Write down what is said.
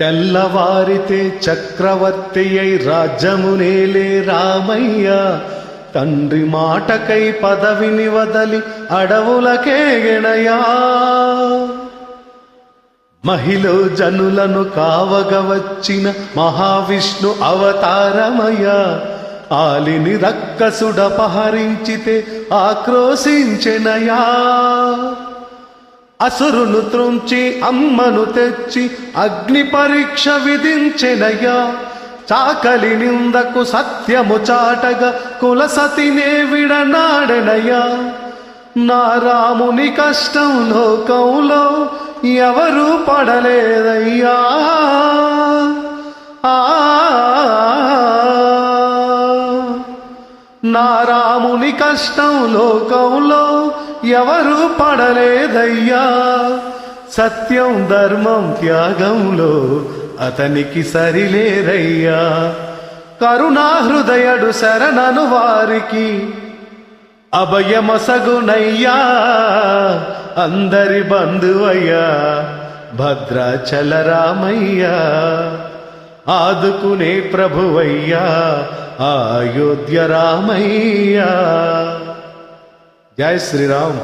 తెల్లవారితే చక్రవర్తి అయి రాజ్యమునేలే రామయ్య. తండ్రి మాటకై పదవిని వదలి అడవులకేగెనయా మహిళ జనులను కావగ వచ్చిన మహావిష్ణు అవతారమయ ఆలిని రక్కసుడపహరించితే ఆక్రోశించెనయా అసురును త్రుంచి అమ్మను తెచ్చి అగ్ని పరీక్ష విధించెనయ్యా. చాకలి నిందకు సత్యము చాటగా కులసతినే విడనాడనయ్యా. నా రాముని కష్టం లోకంలో ఎవరు పడలేదయ్యా. ఆ నా రాముని కష్టం లోకంలో ఎవరు పడలేదయ్యా? సత్యం ధర్మం త్యాగంలో అతనికి సరిలేరయ్యా కరుణా హృదయడు శరణను వారికి అభయమసగునయ్యా. అందరి బంధువయ్యా భద్రాచల రామయ్యా. ఆదుకునే ప్రభువయ్యా అయోధ్య రామయ్యా. जय श्री राम